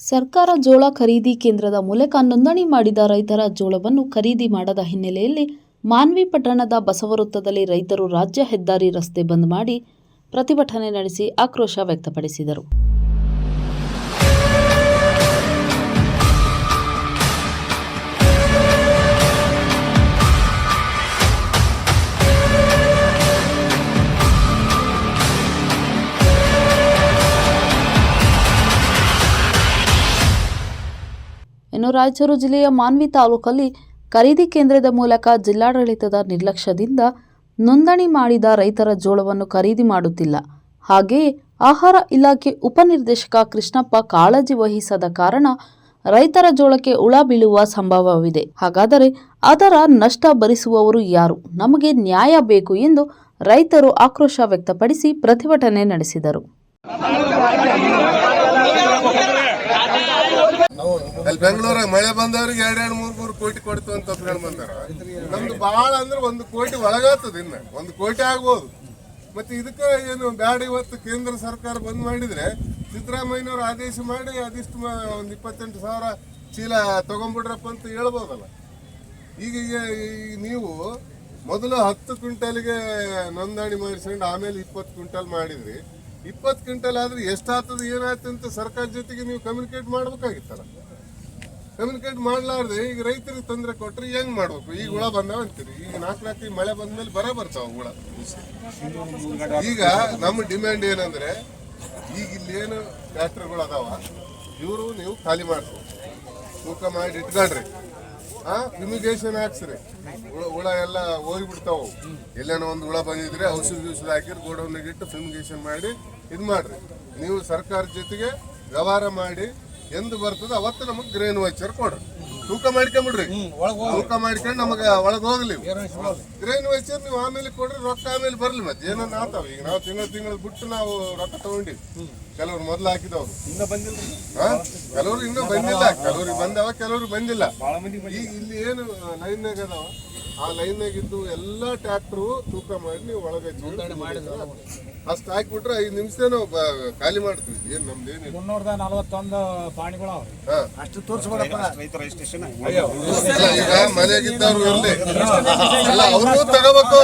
ಸರ್ಕಾರ ಜೋಳ ಖರೀದಿ ಕೇಂದ್ರದ ಮೂಲಕ ನೋಂದಣಿ ಮಾಡಿದ ರೈತರ ಜೋಳವನ್ನು ಖರೀದಿ ಮಾಡದ ಹಿನ್ನೆಲೆಯಲ್ಲಿ ಮಾನ್ವಿ ಪಟ್ಟಣದ ಬಸವವೃತ್ತದಲ್ಲಿ ರೈತರು ರಾಜ್ಯ ಹೆದ್ದಾರಿ ರಸ್ತೆ ಬಂದ್ ಮಾಡಿ ಪ್ರತಿಭಟನೆ ನಡೆಸಿ ಆಕ್ರೋಶ ವ್ಯಕ್ತಪಡಿಸಿದರು. ಇನ್ನು ರಾಯಚೂರು ಜಿಲ್ಲೆಯ ಮಾನ್ವಿ ತಾಲೂಕಲ್ಲಿ ಖರೀದಿ ಕೇಂದ್ರದ ಮೂಲಕ ಜಿಲ್ಲಾಡಳಿತದ ನಿರ್ಲಕ್ಷ್ಯದಿಂದ ನೋಂದಣಿ ಮಾಡಿದ ರೈತರ ಜೋಳವನ್ನು ಖರೀದಿ ಮಾಡುತ್ತಿಲ್ಲ. ಹಾಗೆಯೇ ಆಹಾರ ಇಲಾಖೆ ಉಪನಿರ್ದೇಶಕ ಕೃಷ್ಣಪ್ಪ ಕಾಳಜಿ ವಹಿಸದ ಕಾರಣ ರೈತರ ಜೋಳಕ್ಕೆ ಉಳ ಬೀಳುವ ಸಂಭವವಿದೆ. ಹಾಗಾದರೆ ಅದರ ನಷ್ಟ ಭರಿಸುವವರು ಯಾರು? ನಮಗೆ ನ್ಯಾಯ ಬೇಕು ಎಂದು ರೈತರು ಆಕ್ರೋಶ ವ್ಯಕ್ತಪಡಿಸಿ ಪ್ರತಿಭಟನೆ ನಡೆಸಿದರು. ಅಲ್ಲಿ ಬೆಂಗಳೂರಾಗ ಮಳೆ ಬಂದವ್ರಿಗೆ ಎರಡೆರಡು ಮೂರ್, ಮೂರು ಕೋಟಿ ಕೊಡ್ತು ಅಂತ ಒಪ್ಕೊಂಡ್ ಬಂದಾರ. ನಮ್ದು ಬಹಳ ಅಂದ್ರೆ ಒಂದು ಕೋಟಿ ಒಳಗಾತದ ಇನ್ನ. ಒಂದು ಕೋಟಿ ಆಗ್ಬೋದು. ಮತ್ತೆ ಇದಕ್ಕೆ ಏನು ಬ್ಯಾಡ ಇವತ್ತು ಕೇಂದ್ರ ಸರ್ಕಾರ ಬಂದ್ ಮಾಡಿದ್ರೆ ಸಿದ್ದರಾಮಯ್ಯನವರು ಆದೇಶ ಮಾಡಿ ಅದಿಷ್ಟು ಒಂದು ಇಪ್ಪತ್ತೆಂಟು ಸಾವಿರ ಚೀಲ ತಗೊಂಡ್ಬಿಡ್ರಪ್ಪ ಅಂತ ಹೇಳ್ಬೋದಲ್ಲ. ಈಗ ಈಗ ನೀವು ಮೊದಲು ಹತ್ತು ಕ್ವಿಂಟಲ್ಗೆ ನೋಂದಣಿ ಮಾಡಿಸ್ಕೊಂಡು ಆಮೇಲೆ ಇಪ್ಪತ್ತು ಕ್ವಿಂಟಲ್ ಮಾಡಿದ್ರಿ. ಇಪ್ಪತ್ತು ಕ್ವಿಂಟಲ್ ಆದರೆ ಎಷ್ಟಾಗ್ತದೆ, ಏನಾಯ್ತು ಅಂತ ಸರ್ಕಾರ ಜೊತೆಗೆ ನೀವು ಕಮ್ಯುನಿಕೇಟ್ ಮಾಡ್ಬೇಕಾಗಿತ್ತಲ್ಲ. ಕಮ್ಯುನಿಕೇಟ್ ಮಾಡ್ಲಾರ್ದೆ ಈಗ ರೈತರಿಗೆ ತೊಂದರೆ ಕೊಟ್ಟರೆ ಹೆಂಗ್ ಮಾಡ್ಬೇಕು? ಈಗ ಹುಳ ಬಂದಾವ ಅಂತೀರಿ. ಈಗ ನಾಲ್ಕು ನಾಲ್ಕು ಮಳೆ ಬಂದ್ಮೇಲೆ ಬರ ಬರ್ತಾವ ಹುಳ. ಈಗ ನಮ್ಮ ಡಿಮ್ಯಾಂಡ್ ಏನಂದ್ರೆ, ಈಗ ಇಲ್ಲಿ ಏನು ಟ್ರ್ಯಾಕ್ಟರ್ಗಳು ಅದಾವ. ಇವರು ನೀವು ಖಾಲಿ ಮಾಡ್ಬೇಕು ತೂಕ ಮಾಡಿ ಇಟ್ಕೊಳ್ರಿ ಆ? ಫ್ಯೂಮಿಗೇಷನ್ ಹಾಕ್ಸ್ರಿ ಹುಳ ಎಲ್ಲ ಹೋಗ್ಬಿಡ್ತಾವ. ಎಲ್ಲೇನೋ ಒಂದು ಹುಳ ಬಂದಿದ್ರೆ ಔಷಧ ಗಿಷಧ ಹಾಕಿರಿ ಗೋಡೌನ್ಗೆ ಇಟ್ಟು ಫಿಮಿಗೇಷನ್ ಮಾಡಿ ಇದು ಮಾಡ್ರಿ. ನೀವು ಸರ್ಕಾರದ ಜೊತೆಗೆ ವ್ಯವಹಾರ ಮಾಡಿ, ಎಂದು ಬರ್ತದೆ ಅವತ್ತು ನಮಗೆ ಗ್ರೇನ್ ವೈಚರ್ ಕೊಡ್ರಿ. ತೂಕ ಮಾಡ್ಕೊಂಬಿಡ್ರಿ. ತೂಕ ಮಾಡ್ಕೊಂಡು ನಮಗ ಒಳಗ ಹೋಗ್ಲಿ. ಗ್ರೇನ್ ವೈಚರ್ ನೀವು ಆಮೇಲೆ ಕೊಡ್ರಿ ರೊಕ್ಕ ಆಮೇಲೆ ಬರ್ಲಿ ಮತ್ತೆ. ಏನೋ ಆತಾವ. ಈಗ ನಾವು ತಿಂಗಳ ತಿಂಗಳ ಬಿಟ್ಟು ನಾವು ರೊಕ್ಕ ತಗೊಂಡಿವಿ. ಕೆಲವ್ರು ಮೊದ್ಲು ಹಾಕಿದವ್ರು? ಕೆಲವ್ರು ಇನ್ನೂ ಬಂದಿಲ್ಲ. ಕೆಲವ್ರಿಗೆ ಬಂದಾವ ಕೆಲವ್ರಿಗೆ ಬಂದಿಲ್ಲ. ಈಗ ಇಲ್ಲಿ ಏನು ಲೈನ್ ಅದಾವ? ಆ ಲೈನ್ನಾಗಿದ್ದು ಇದ್ದು ಎಲ್ಲಾ ಟ್ರಾಕ್ಟರ್ ತೂಕ ಮಾಡಿ ನೀವು ಒಳಗೆ ಅಷ್ಟು ಹಾಕ್ಬಿಟ್ರೆ ಐದು ನಿಮಿಷ ನಾವು ಖಾಲಿ ಮಾಡ್ತೀವಿ. ಏನ್ ಏನು ಮುನ್ನೂರದ ನಲವತ್ತೊಂದು ಪಾಣಿಗಳು. ಅಷ್ಟು ಈಗ ಮನೆಗಿದ್ದವ್ರು ಇರ್ಲಿ. ಅಲ್ಲ ಅವ್ರಿಗೂ ತಗೋಬೇಕು.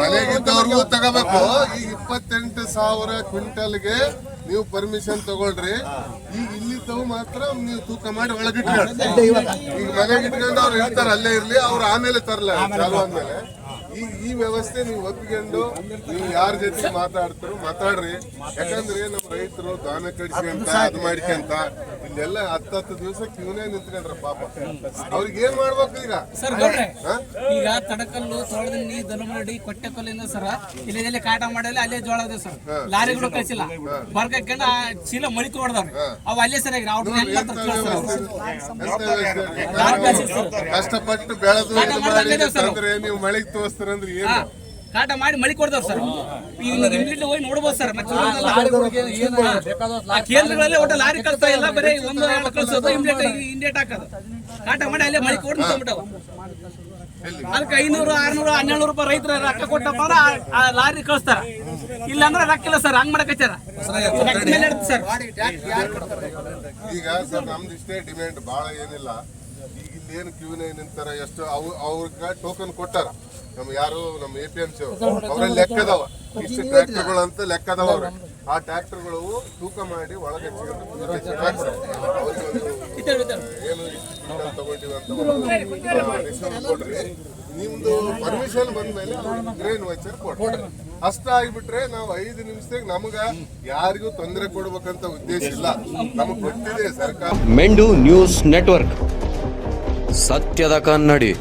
ಮನೆಗಿದ್ದವ್ರಿಗೂ ತಗೋಬೇಕು. ಈ ಇಪ್ಪತ್ತೆಂಟು ಸಾವಿರ ಕ್ವಿಂಟಲ್ಗೆ ನೀವು ಪರ್ಮಿಷನ್ ತಗೊಳ್ರಿ. ಈಗ ಇಲ್ಲಿ ತಗೋ ಮಾತ್ರ ನೀವು ತೂಕ ಮಾಡಿ ಒಳಗಿಟ್ಕೊಳ್ಳಿ. ಈಗ ಮನೆಗೆ ಇಟ್ಕೊಂಡು ಅವ್ರು ಹೇಳ್ತಾರೆ ಅಲ್ಲೇ ಇರ್ಲಿ ಅವ್ರು ಆಮೇಲೆ ತರಲ ಚಾಲು ಆದ್ಮೇಲೆ. ಈಗ ಈ ವ್ಯವಸ್ಥೆ ನೀವು ಒಪ್ಕೊಂಡು ನೀವು ಯಾರ ಜೊತೆ ಮಾತಾಡ್ತಾರೋ ಮಾತಾಡ್ರಿ. ಯಾಕಂದ್ರೆ ನಮ್ಮ ರೈತರು ದಾನ ಕಡಿಸ್ಕೊಂತ ಅದು ಮಾಡ್ಕೊಂತ ಇಲ್ಲೆಲ್ಲ ಹತ್ತು ಹತ್ತು ದಿವಸ ಕ್ಯೂನೇ ನಿಂತ್ಕೊಂಡ್ರ ಪಾಪ. ಅವ್ರಿಗೆ ಏನ್ ಮಾಡ್ಬೇಕು ಈಗ? ಸರ್ ಗೌಡ್ರೆ? ಈಗ ತಡಕಲ್ಲು ತೋಳದಲ್ಲಿ ದನಮರಡಿ ಕೊಟ್ಟೆಕಲ್ಲಿಂದ ಸರ್. ಇಲ್ಲಿ ಕಾಟ ಮಾಡಲ್ಲ ಅಲ್ಲೇ ಜೋಳ ಇದೆ ಸರ್. ಲಾರಿಗಳು ಕಳಿಸಿಲ್ಲ. ಬರ್ಕಂಡ ಚೀಲ ಮಳಿ ಹೊಡೆದವ್ರಿ. ಅವ್ ಅಲ್ಲೇ ಸರಿಯಾಗಿ ವ್ಯವಸ್ಥೆ? ಕಷ್ಟಪಟ್ಟು ಬೆಳೆದು ನೀವು ಮಳೆಗೆ ತೋರಿಸ್ತಾರಂದ್ರೆ ಏನು? ಕಾಟ ಮಾಡಿ ಮಳಿ ಕೊಡ್ತಾರ ಸರ್. ಈಗ ಇಮ್ಮಿಡಿಯೇಟ್ ಹೋಗಿ ನೋಡ್ಬೋದು ಸರ್. ಮತ್ತೆ ಆ ಕೇಂದ್ರಗಳಲ್ಲಿ ಒಟ್ಟು ಲಾರಿ ಕಳ್ಸ್ತಾ ಇಲ್ಲ ಬರೀ ಒಂದು ಎರಡು ಕಳ್ಸೋದು ಇಮ್ಮಿಡಿಯೇಟ್ ಇಂಡಿಯೇಟ್ ಹಾಕೋದು. ಕಾಟ ಮಾಡಿ ಅಲ್ಲೇ ಮಳಿ ಕೊಡ್ ನಿಂತ್ಕೊಂಡ್ಬಿಟ್ಟವು. ಅದಕ್ಕೆ ಐನೂರು ಆರ್ನೂರು ಹನ್ನೆರಡು ರೂಪಾಯಿ ರೈತರ ರೊಕ್ಕ ಕೊಟ್ಟಪ್ಪ ಅಂದ್ರೆ ಆ- ಲಾರಿ ಕಳಿಸ್ತಾರ. ಇಲ್ಲ ಅಂದ್ರೆ ರೊಕ್ಕ ಇಲ್ಲ ಸರ್ ಹಂಗ್ ಮಾಡಕತ್ತಾರ ಸರ್. ಈಗ ಸರ್ ನಮ್ದು ಇಷ್ಟೇ ಡಿಮ್ಯಾಂಡ್ ಬಹಳ ಏನಿಲ್ಲ. ಏನು ಕ್ಯೂನೇ ನಿಂತಾರ ಎಷ್ಟು ಅವು ಅವ್ರಿಗೆ ಟೋಕನ್ ಕೊಟ್ಟಾರ. ನಮ್ ಯಾರು ನಮ್ಮ ಎ ಪಿ ಎಂ ಸಿ ಅವ್ರಲ್ಲಿ ಲೆಕ್ಕದವ ಇಷ್ಟು ಟ್ರ್ಯಾಕ್ಟರ್ಗಳು ಅಂತ ಲೆಕ್ಕದವ ಅವ್ರೆ. ಆ ಟ್ರ್ಯಾಕ್ಟರ್ಗಳು ತೂಕ ಮಾಡಿ ಒಳಗೆ ಏನು ತಗೊಂಡಿವಿ ಅಂತ ಕೊಡ್ರಿ ನಿಮ್ದು ಪರ್ಮಿಷನ್ ಬಂದ್ಮೇಲೆ ಗ್ರೇನ್ ವೈಚರ್ ಕೊಡ್ರಿ ಅಷ್ಟ ಆಗ್ಬಿಟ್ರೆ ನಾವು ಐದು ನಿಮಿಷದಾಗ ನಮಗ ಯಾರಿಗೂ ತೊಂದರೆ ಕೊಡ್ಬೇಕಂತ ಉದ್ದೇಶ ಇಲ್ಲ. ನಮಗ್ ಗೊತ್ತಿದೆ ಸರ್ಕಾರ. ಮೆಂಡು ನ್ಯೂಸ್ ನೆಟ್ವರ್ಕ್. ಸತ್ಯದ ಕನ್ನಡಿ.